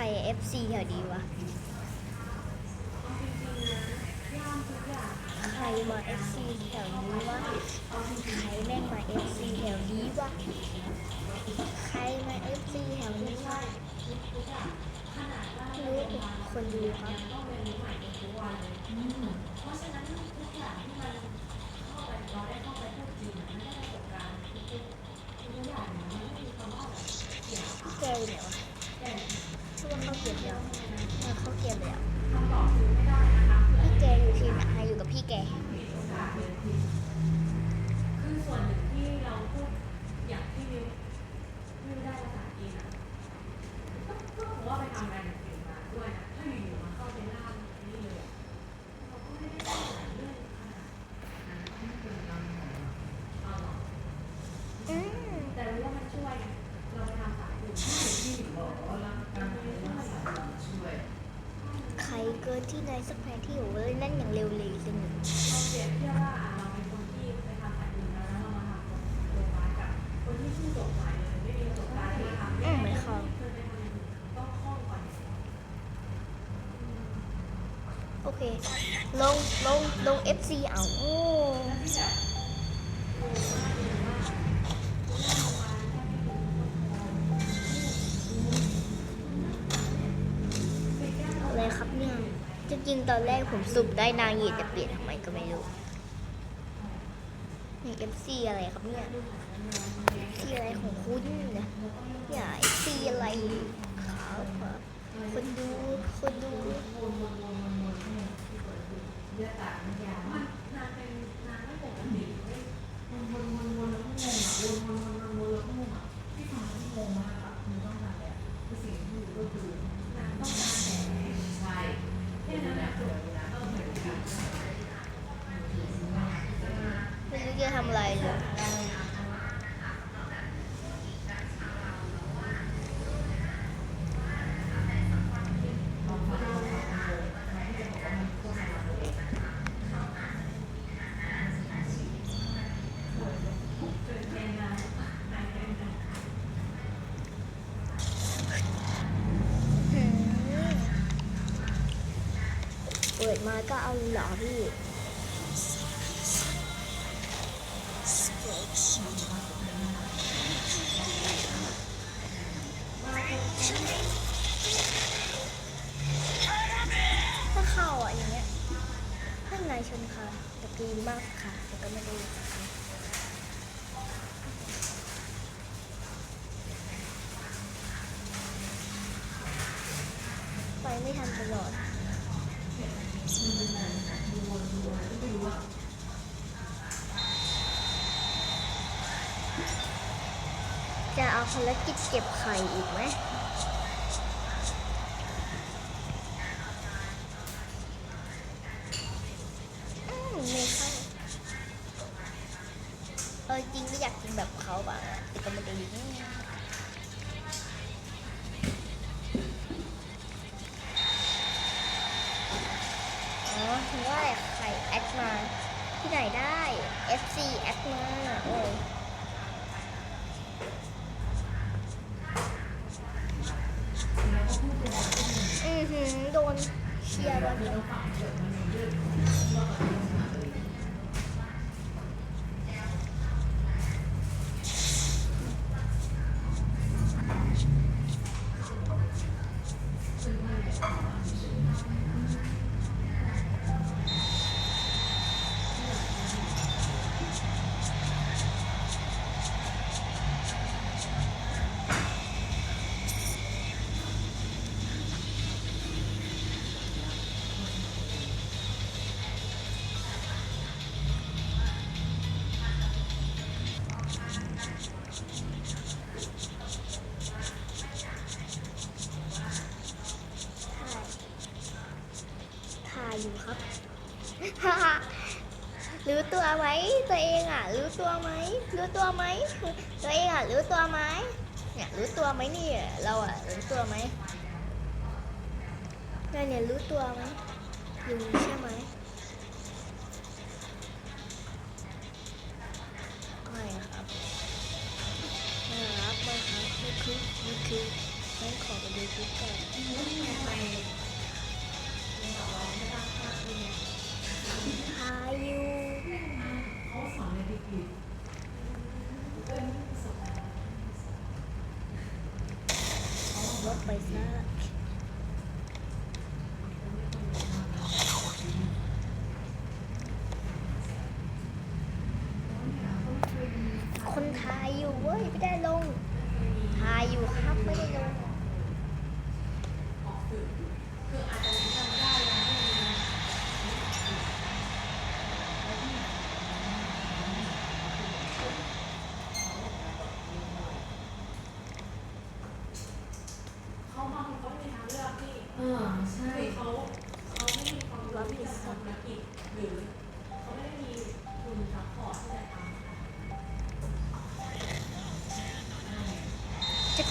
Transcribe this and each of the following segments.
ร FC แถวนี้วะ ใครมา FC แถวนี้วะ ใครแม่งมา FC แถวนี้วะ ใครมา FC แถวนี้วะรู้คนดูครับแกอยู่ไหนวะชื่อว่าเข้าเก็บแล้วเออเขาเก็บแล้วพี่แกอยู่ทีมไหนอยู่กับพี่แกคือส่วนหนึ่งที่เราพูดอย่างที่มิวมิวได้ภาษาจีนอะก็ก็เพราะว่าไปทำงานอย่างอื่นมาด้วยนะถ้าอยู่ๆมาเข้าเป็นล่ามนี่เลยอะเราก็ไม่ได้สอนเรื่องขนาดนั้นที่เป็นลำหนเอาหรอ อืม แต่รู้ว่ามันช่วยไงเราไปทำสายอื่นที่บอกว่าการเรียนภาษาช่วย ใที่นายสักแพ้ที่อยู่เลยนั่นอย่างเร็วเลยสนุกเราเปรียบเทียบว่าเราเป็นคนที่ไปทำสายอื่นแล้วแล้วเรามาทำโรงพยาบาลกับคนที่เพิ่งจบสายเลยไม่มีประสบการณ์ที่ทำอืมเหมือนเขาเคยไปทำอย่าต้องคล่องกว่าโอเค ลงลงลง FC เอาโอ้ จริงตอนแรกผมสุ่มได้นางเหยียดจะเปลี่ยนทำไมก็ไม่รู้นี่ FC อะไรครับเนี่ยซีอะไรของคุณเนี่ยอย่าซีอะไรขาวขวาคนดูคนดู มันนานเป็นนานไม่ปกติเลยวนวนวนวนแล้วก็งงอะวนวนวนวนวนแล้วก็งงอะที่ฟังแล้วงงมากอะมันต้องการแบบคือสิ่งที่รู้ก็คือนานต้องการแต่ใช่แค่นั้นแหละจบนะต้องเหมือนกัน ไม่รู้จะทำอะไรเลย หืม เปิดมาก็เอาเหรอพี่ถ้าเข้าอะอย่างเงี้ยถ้างชนค่ะตะกีมากค่ะแต่ก็ไม่ได้ จะเอาภารกิจเก็บไข่อีกไหมอืมไม่เข้าเออจริงก็อยากกินแบบเขาบ้างอะแต่ก็ไม่ได้ยินอ๋อถึงว่าใครแอดมาที่ไหนได้ FC แอดมาโอ้อ หือโดนเชียร์บอล อยู่ครับ รู้ตัวไหมตัวเองอะ รู้ตัวไหมรู้ตัวไหมตัวเองอะรู้ตัวไหมเนี่ยรู้ตัวไหมนี่เราอะรู้ตัวไหมเราเนี่ยรู้ตัวไหมรู้ใช่ไหมไม่ครับไม่ครับไม่ครับไม่คือไม่คืองั้นขอไปดูคลิปก่อน พายุเขาสอนเป็นประสบการณ์รถไปซะคนทายอยู่เว้ยไม่ได้ลงทายอยู่ครับไม่ได้ลง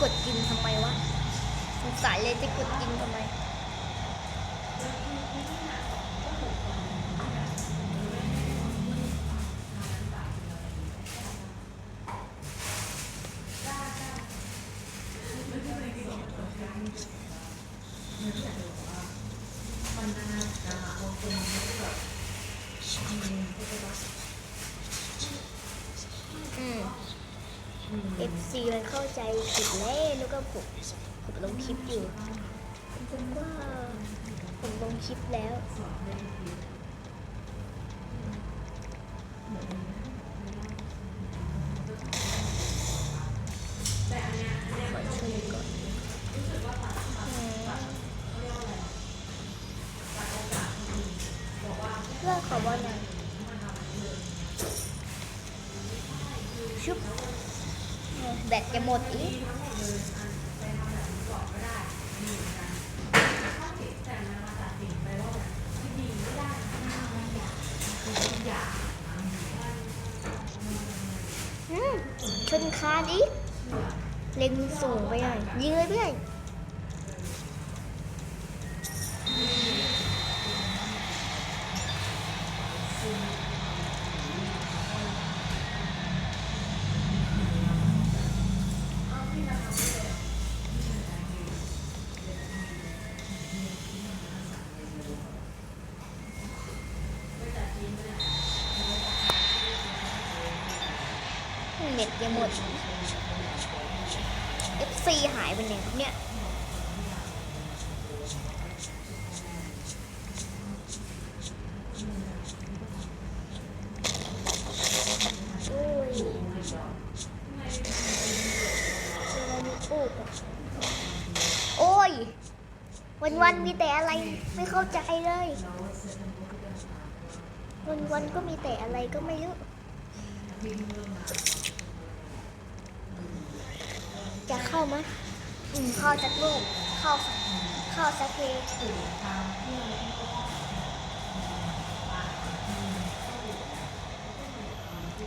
กดกินทำไมวะสงสัยเลยจะกดกินทำไม FC มันเข้าใจผิดแล้วนึกว่าผมผมลงคลิปอยู่ผมว่าผมลงคลิปแล้วแต่อันเนี้ยขอช่วยก่อนเรื่องขอว่าไงชุบแบต จะหมดอีก FC หายไปไหนครับเนี่ยโอ้ยเจออะไรมีปูกอะโอ้ยวันมีแต่อะไรไม่เข้าใจเลย วันๆก็มีแต่อะไรก็ไม่รู้ จะเข้าไหมอืมเข้าสักลูกเข้าสักเข้าสักเพลง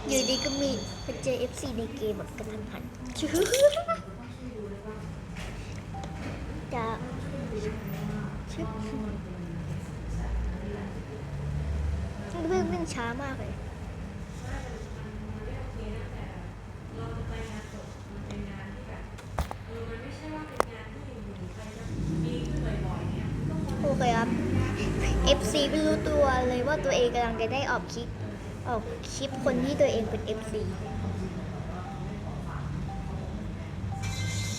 อยู่ดีก็มีไปเจอ FC ในเกมแบบกระทันหันชื่อจะชิบเรื่องวิ่งช้ามากเลย เราจะไปงานศพมันเป็นงานที่แบบเออมันไม่ใช่ว่าเป็นงานที่อยู่ๆใครจะดีขึ้นบ่อยๆเนี่ย ต้องคนโอเคครับ FC ไม่รู้ตัวเลยว่าตัวเองกำลังจะได้ออกคลิปออกคลิปคนที่ตัวเองเป็น FC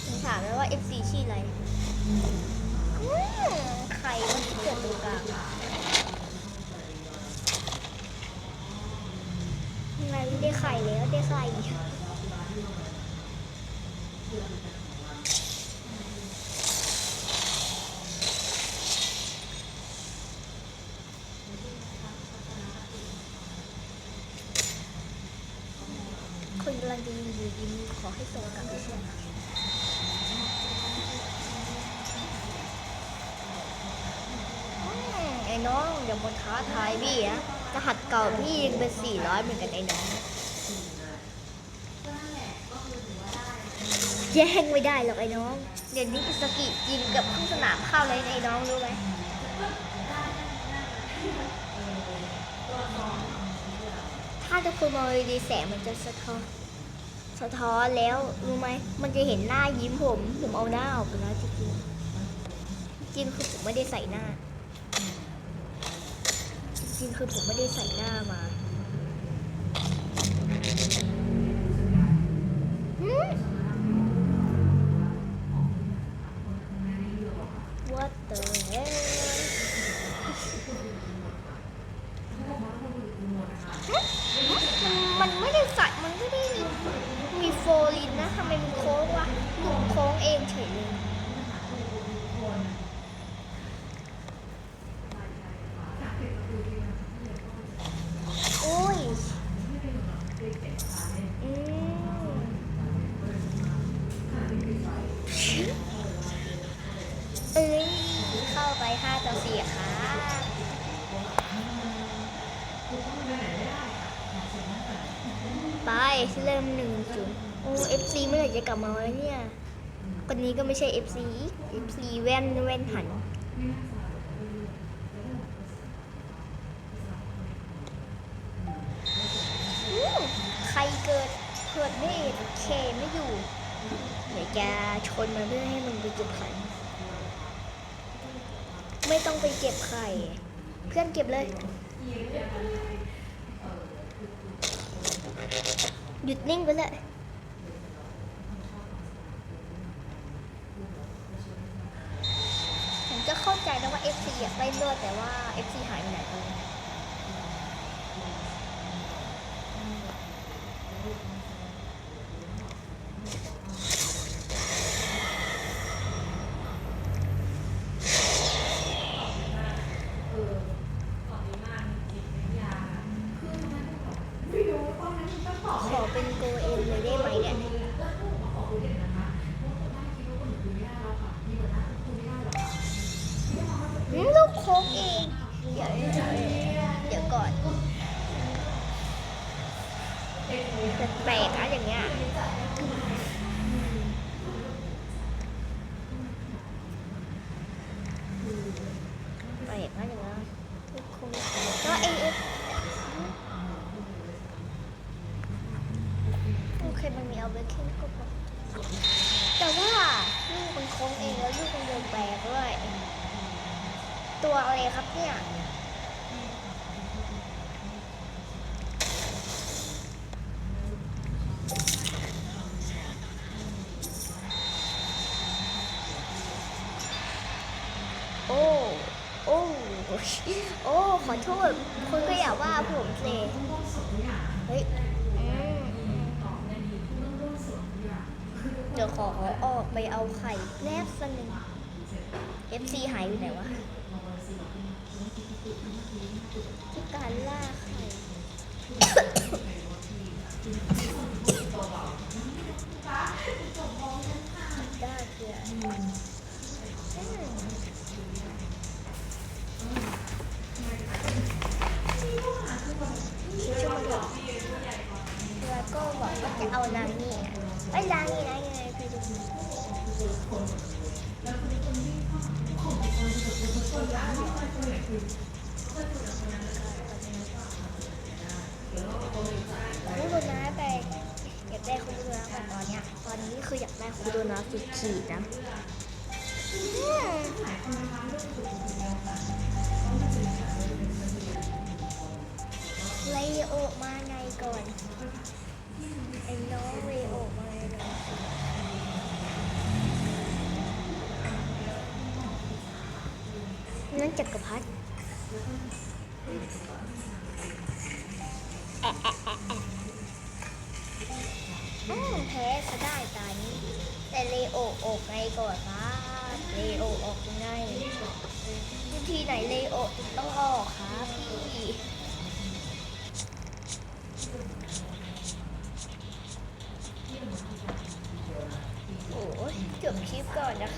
ผมถามแล้วว่า FC ชื่ออะไรใครว่าที่เกิดตรงกลางยังไงไม่ได้ไข่แล้วได้ไข่ ยิงขอให้ส่งกลับไปเชื่ออืมไอ้น้องอย่ามาท้าทายพี่อะรหัสเก่าพี่ยิงเป็น400เหมือนกันไอ้น้องแย่งไม่ได้หรอกไอ้น้อง เดี๋ยวนี้อิสกิยิงกับข้างสนามเข้าเลยไอ้น้องรู้ไหมถ้าทุกคนมองดีแสงมันจะสะท้อน สะท้อนแล้วรู้ไหมมันจะเห็นหน้ายิ้มผมผมเอาหน้าออกไปแล้วจริงๆจริงคือผมไม่ได้ใส่หน้า จริงคือผมไม่ได้ใส่หน้ามาอืม What the hell มันมันไม่ได้ใส่ มันไม่ได้มีโฟ ลินนะทำไมมันโค้งวะหนูโค้งเองเฉยเลยโอ้ยอืมเอ้ยเข้าไปห้าต่อสี่ค่ะไปเริ่มหนึ่งศูนย์ โอ้เอฟซีเมื่อไหร่จะกลับมาวะเนี่ย คนนี้ก็ไม่ใช่เอฟซีเอฟซีแว่นแว่นหัน ใครเกิดเกิดไม่เคไม่อยู่ เดี๋ยวจะชนมันเพื่อให้มันไปเก็บไข่ ไม่ต้องไปเก็บไข่ เพื่อนเก็บเลย หยุดนิ่งไปเลย ผมจะ เข้าใจนะว่า FC อยากได้เลือดแต่ว่า FC หายไปไหนไป อะไรครับเนี่ยโอ้โอ้โอ้ขอโทษคุณก็อย่าว่าผมสิเฮ้ยเดี๋ยวขอออกไปเอาไข่แรกสักหนึ่ง FC หายไปไหนวะ ที่ อนนี้คืออยากได้คูโดนาสุดขีดนะเลโอมาไงก่อนไอ้น้องเลโอมาไงก่อนนั่นจักรพรรดิ ก่อนครับเลโอออกยังไงวิธีไหนเลโอถึงต้องออกครับพี่โอ้ยจบคลิปก่อนนะคะ